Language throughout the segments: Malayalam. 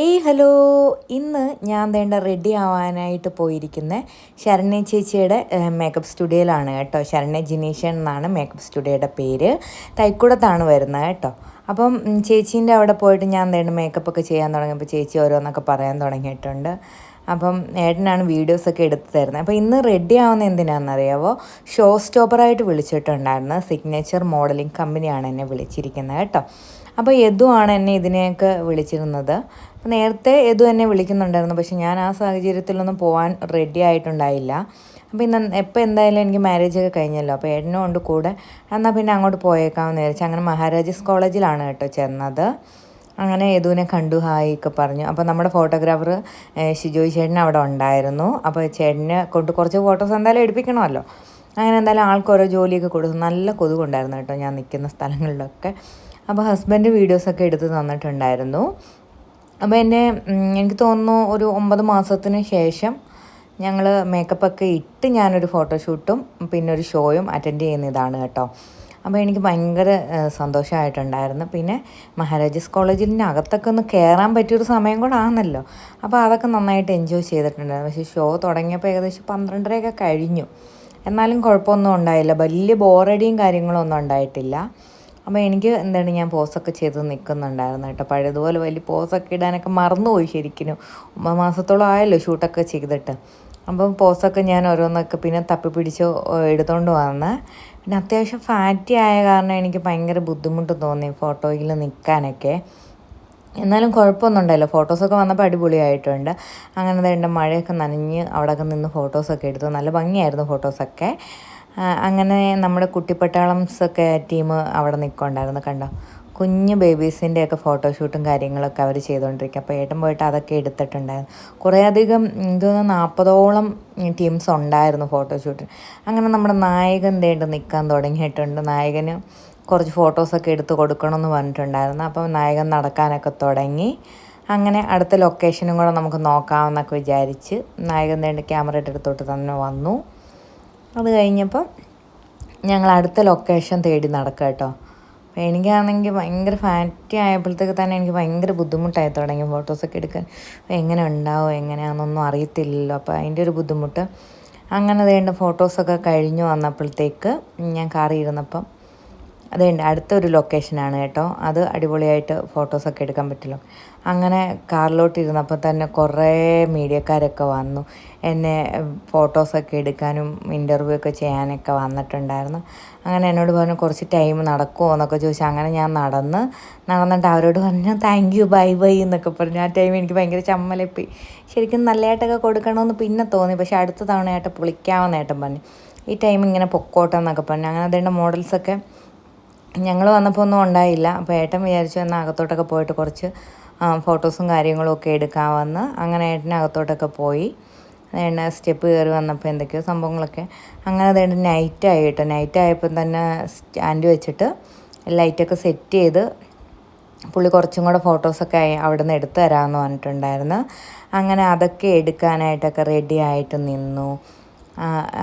ഏയ് ഹലോ. ഇന്ന് ഞാൻ വേണ്ട റെഡി ആവാനായിട്ട് പോയിരിക്കുന്ന ശരണ്യ ചേച്ചിയുടെ മേക്കപ്പ് സ്റ്റുഡിയോയിലാണ് കേട്ടോ. ശരണ്യ ജിനീഷൻ എന്നാണ് മേക്കപ്പ് സ്റ്റുഡിയോയുടെ പേര്. തൈക്കുടത്താണ് വരുന്നത് കേട്ടോ. അപ്പം ചേച്ചീന്റെ അവിടെ പോയിട്ട് ഞാൻ വേണ്ട മേക്കപ്പ് ഒക്കെ ചെയ്യാൻ തുടങ്ങിയപ്പോൾ ചേച്ചി ഓരോന്നൊക്കെ പറയാൻ തുടങ്ങിയിട്ടുണ്ട്. അപ്പം ഏട്ടനാണ് വീഡിയോസൊക്കെ എടുത്ത് തരുന്നത്. അപ്പോൾ ഇന്ന് റെഡി ആവുന്ന എന്തിനാണെന്നറിയാവോ? ഷോ സ്റ്റോപ്പറായിട്ട് വിളിച്ചിട്ടുണ്ടായിരുന്നു. സിഗ്നേച്ചർ മോഡലിംഗ് കമ്പനിയാണ് എന്നെ വിളിച്ചിരിക്കുന്നത് കേട്ടോ. അപ്പോൾ യദു ആണ് എന്നെ ഇതിനെയൊക്കെ വിളിച്ചിരുന്നത്? നേരത്തെ യദു എന്നെ വിളിക്കുന്നുണ്ടായിരുന്നു. പക്ഷെ ഞാൻ ആ സാഹചര്യത്തിലൊന്നും പോകാൻ റെഡി ആയിട്ടുണ്ടായില്ല. അപ്പോൾ ഇന്ന് എപ്പോൾ എന്തായാലും എനിക്ക് മാരേജ് ഒക്കെ കഴിഞ്ഞല്ലോ. അപ്പോൾ ഏട്ടനും കൊണ്ട് കൂടെ. എന്നാൽ പിന്നെ അങ്ങോട്ട് പോയേക്കാമെന്ന് വിചാരിച്ചു അങ്ങനെ മഹാരാജാസ് കോളേജിലാണ് കേട്ടോ ചെന്നത്. അങ്ങനെ യദുവിനെ കണ്ടു ഹായ് ഒക്കെ പറഞ്ഞു. അപ്പോൾ നമ്മുടെ ഫോട്ടോഗ്രാഫർ ഷിജോയ് ചേട്ടൻ അവിടെ ഉണ്ടായിരുന്നു. അപ്പോൾ ചേട്ടനെ കൊണ്ട് കുറച്ച് ഫോട്ടോസ് എന്തായാലും എടുപ്പിക്കണമല്ലോ. അങ്ങനെ എന്തായാലും ആൾക്ക് ഓരോ ജോലിയൊക്കെ കൊടുത്തു നല്ല കൊതുകുണ്ടായിരുന്നു കേട്ടോ ഞാൻ നിൽക്കുന്ന സ്ഥലങ്ങളിലൊക്കെ. അപ്പോൾ ഹസ്ബൻഡ് വീഡിയോസൊക്കെ എടുത്ത് തന്നിട്ടുണ്ടായിരുന്നു. അപ്പോൾ എന്നെ എനിക്ക് തോന്നുന്നു ഒരു ഒമ്പത് മാസത്തിന് ശേഷം ഞങ്ങൾ മേക്കപ്പൊക്കെ ഇട്ട് ഞാനൊരു ഫോട്ടോഷൂട്ടും പിന്നെ ഒരു ഷോയും അറ്റൻഡ് ചെയ്യുന്ന ഇതാണ് കേട്ടോ. അപ്പോൾ എനിക്ക് ഭയങ്കര സന്തോഷമായിട്ടുണ്ടായിരുന്നു പിന്നെ മഹാരാജസ് കോളേജിന്റെ അകത്തൊക്കെ ഒന്ന് കയറാൻ പറ്റിയൊരു സമയം കൂടെ ആണല്ലോ അപ്പോൾ അതൊക്കെ നന്നായിട്ട് എൻജോയ് ചെയ്തിട്ടുണ്ടായിരുന്നു. പക്ഷേ ഷോ തുടങ്ങിയപ്പോൾ ഏകദേശം പന്ത്രണ്ടരയൊക്കെ കഴിഞ്ഞു. എന്നാലും കുഴപ്പമൊന്നും ഉണ്ടായില്ല. വലിയ ബോറടിയും കാര്യങ്ങളും ഒന്നും ഉണ്ടായിട്ടില്ല. അപ്പോൾ എനിക്ക് എന്താണ് ഞാൻ പോസൊക്കെ ചെയ്ത് നിൽക്കുന്നുണ്ടായിരുന്നു കേട്ടോ. പഴയതുപോലെ വലിയ പോസൊക്കെ ഇടാനൊക്കെ മറന്നുപോയി ശരിക്കും ഒമ്പത് മാസത്തോളം ആയല്ലോ ഷൂട്ടൊക്കെ ചെയ്തിട്ട്. അപ്പം പോസൊക്കെ ഞാൻ ഓരോന്നൊക്കെ പിന്നെ തപ്പി പിടിച്ച് എടുത്തുകൊണ്ട് വന്ന്. പിന്നെ അത്യാവശ്യം ഫാറ്റി ആയ കാരണം എനിക്ക് ഭയങ്കര ബുദ്ധിമുട്ട് തോന്നി ഫോട്ടോയിൽ നിൽക്കാനൊക്കെ എന്നാലും കുഴപ്പമൊന്നും ഉണ്ടായില്ല ഫോട്ടോസൊക്കെ വന്നപ്പോൾ അടിപൊളിയായിട്ടുണ്ട്. അങ്ങനെ എന്റെ മഴയൊക്കെ നനഞ്ഞ് അവിടെയൊക്കെ നിന്ന് ഫോട്ടോസൊക്കെ എടുത്തു നല്ല ഭംഗിയായിരുന്നു ഫോട്ടോസൊക്കെ. അങ്ങനെ നമ്മുടെ കുട്ടിപ്പട്ടാളംസൊക്കെ ടീം അവിടെ നിൽക്കുന്നുണ്ടായിരുന്നു കണ്ടോ? കുഞ്ഞ് ബേബീസിന്റെയൊക്കെ ഫോട്ടോഷൂട്ടും കാര്യങ്ങളൊക്കെ അവർ ചെയ്തുകൊണ്ടിരിക്കുക അപ്പോൾ ഏട്ടൻ പോയിട്ട് അതൊക്കെ എടുത്തിട്ടുണ്ടായിരുന്നു. കുറേ അധികം ഇതൊന്ന് നാൽപ്പതോളം ടീംസ് ഉണ്ടായിരുന്നു ഫോട്ടോഷൂട്ടിന്. അങ്ങനെ നമ്മുടെ നായകൻ തേണ്ട് നിൽക്കാൻ തുടങ്ങിയിട്ടുണ്ട്. നായകന് കുറച്ച് ഫോട്ടോസൊക്കെ എടുത്ത് കൊടുക്കണമെന്ന് പറഞ്ഞിട്ടുണ്ടായിരുന്നു. അപ്പം നായകൻ നടക്കാനൊക്കെ തുടങ്ങി. അങ്ങനെ അടുത്ത ലൊക്കേഷനും കൂടെ നമുക്ക് നോക്കാമെന്നൊക്കെ വിചാരിച്ച് നായകൻ തേണ്ട് ക്യാമറ എടുത്തോട്ട് തന്നെ വന്നു. അത് കഴിഞ്ഞപ്പം ഞങ്ങൾ അടുത്ത ലൊക്കേഷൻ തേടി നടക്കുക കേട്ടോ. അപ്പോൾ എനിക്കാണെങ്കിൽ ഭയങ്കര ഫാറ്റി ആയപ്പോഴത്തേക്ക് തന്നെ എനിക്ക് ഭയങ്കര ബുദ്ധിമുട്ടായി തുടങ്ങി ഫോട്ടോസൊക്കെ എടുക്കാൻ. എങ്ങനെ ഉണ്ടാവും എങ്ങനെയാണെന്നൊന്നും അറിയത്തില്ലല്ലോ. അപ്പോൾ അതിന്റെ ഒരു ബുദ്ധിമുട്ട്. അങ്ങനെ വേണ്ട ഫോട്ടോസൊക്കെ കഴിഞ്ഞു വന്നപ്പോഴത്തേക്ക് ഞാൻ കാറി ഇരുന്നപ്പം അതുണ്ട് അടുത്തൊരു ലൊക്കേഷനാണ് കേട്ടോ. അത് അടിപൊളിയായിട്ട് ഫോട്ടോസൊക്കെ എടുക്കാൻ പറ്റുമല്ലോ അങ്ങനെ കാറിലോട്ട് ഇരുന്നപ്പോൾ തന്നെ കുറേ മീഡിയക്കാരൊക്കെ വന്നു. എന്നെ ഫോട്ടോസൊക്കെ എടുക്കാനും ഇന്റർവ്യൂ ഒക്കെ ചെയ്യാനൊക്കെ വന്നിട്ടുണ്ടായിരുന്നു. അങ്ങനെ എന്നോട് പറഞ്ഞു കുറച്ച് ടൈം നടക്കുമോ എന്നൊക്കെ ചോദിച്ചു. അങ്ങനെ ഞാൻ നടന്ന് നടന്നിട്ട് അവരോട് പറഞ്ഞു താങ്ക് യു ബൈ ബൈ എന്നൊക്കെ പറഞ്ഞു. ആ ടൈം എനിക്ക് ഭയങ്കര ചമ്മലപ്പോയി ശരിക്കും നല്ലതായിട്ടൊക്കെ കൊടുക്കണമെന്ന് പിന്നെ തോന്നി. പക്ഷേ അടുത്ത തവണയായിട്ട് പൊളിക്കാമെന്ന് പൊളിക്കാമെന്നേട്ടം പറഞ്ഞു. ഈ ടൈം ഇങ്ങനെ പൊക്കോട്ടെ എന്നൊക്കെ പറഞ്ഞു. അങ്ങനെ അതിന്റെ മോഡൽസൊക്കെ ഞങ്ങൾ വന്നപ്പോൾ ഒന്നും ഉണ്ടായില്ല. അപ്പോൾ ഏട്ടൻ വിചാരിച്ചു എന്നാൽ അകത്തോട്ടൊക്കെ പോയിട്ട് കുറച്ച് ഫോട്ടോസും കാര്യങ്ങളും ഒക്കെ എടുക്കാമെന്ന് അങ്ങനെ ഏട്ടൻ അകത്തോട്ടൊക്കെ പോയി. അതേണ്ട സ്റ്റെപ്പ് കയറി വന്നപ്പോൾ എന്തൊക്കെയോ സംഭവങ്ങളൊക്കെ. അങ്ങനെ അതേണ്ട നൈറ്റായി കേട്ടോ. നൈറ്റ് ആയപ്പോൾ തന്നെ സ്റ്റാൻഡ് വെച്ചിട്ട് ലൈറ്റൊക്കെ സെറ്റ് ചെയ്ത് പുള്ളി കുറച്ചും കൂടെ ഫോട്ടോസൊക്കെ അവിടെ നിന്ന് എടുത്തു തരാമെന്ന് പറഞ്ഞിട്ടുണ്ടായിരുന്നു. അങ്ങനെ അതൊക്കെ എടുക്കാനായിട്ടൊക്കെ റെഡി ആയിട്ട് നിന്നു.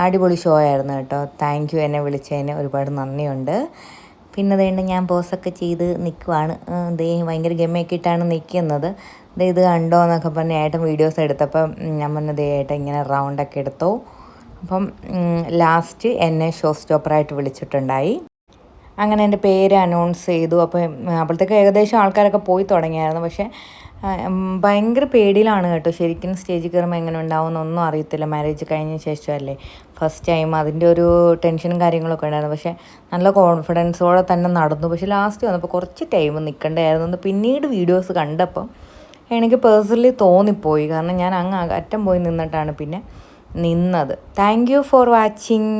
അടിപൊളി ഷോ ആയിരുന്നു കേട്ടോ. താങ്ക് യു എന്നെ വിളിച്ചതിന് ഒരുപാട് നന്ദിയുണ്ട്. പിന്നെ അതുകൊണ്ട് ഞാൻ പോസൊക്കെ ചെയ്ത് നിൽക്കുവാണ് ദേ ഭയങ്കര ഗമ്മയൊക്കെ ഇട്ടാണ് നിൽക്കുന്നത് ദേ ഇത് കണ്ടോ എന്നൊക്കെ പറഞ്ഞ് ഏട്ടൻ വീഡിയോസ് എടുത്തപ്പം ഞാൻ പറഞ്ഞു ദേ ഏട്ടൻ ഇങ്ങനെ റൗണ്ടൊക്കെ എടുത്തു. അപ്പം ലാസ്റ്റ് എന്നെ ഷോ സ്റ്റോപ്പറായിട്ട് വിളിച്ചിട്ടുണ്ടായി. അങ്ങനെ എന്റെ പേര് അനൗൺസ് ചെയ്തു. അപ്പം അപ്പോഴത്തേക്ക് ഏകദേശം ആൾക്കാരൊക്കെ പോയി തുടങ്ങിയായിരുന്നു. പക്ഷേ ഭയങ്കര പേടിയിലാണ് കേട്ടോ. ശരിക്കും സ്റ്റേജിൽ കയറുമ്പോൾ എങ്ങനെ ഉണ്ടാവുമെന്നൊന്നും അറിയത്തില്ല. മാരേജ് കഴിഞ്ഞ ശേഷമല്ലേ. ഫസ്റ്റ് ടൈം അതിന്റെ ഒരു ടെൻഷനും കാര്യങ്ങളൊക്കെ ഉണ്ടായിരുന്നു. പക്ഷേ നല്ല കോൺഫിഡൻസോടെ തന്നെ നടന്നു. പക്ഷേ ലാസ്റ്റ് വന്നപ്പോൾ കുറച്ച് ടൈം നിൽക്കേണ്ടതായിരുന്നു പിന്നീട് വീഡിയോസ് കണ്ടപ്പം എനിക്ക് പേഴ്സണലി തോന്നിപ്പോയി. കാരണം ഞാൻ അങ്ങ് അറ്റം പോയി നിന്നിട്ടാണ് പിന്നെ നിന്നത്. Thank you for watching